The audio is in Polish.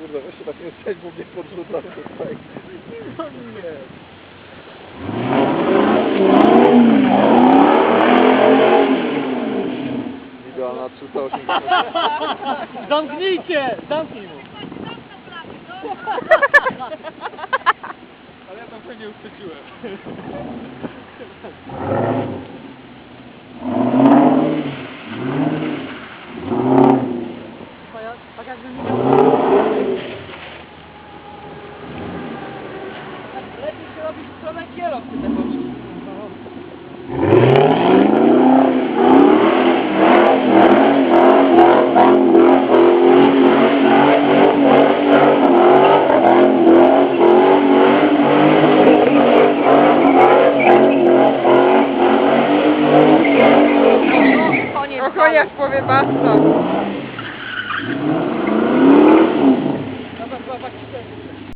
Kurde, weź się tak nie stać, bo mnie podrzuca tutaj. No nie. Idealna 380. Zamknijcie! Zamknij mu. Ale ja tam pewnie uchwyciłem. Tak jakby mi Lepiej się robi w stronę kierowcy te boczki. Koniec. Ochroniarz powie basta.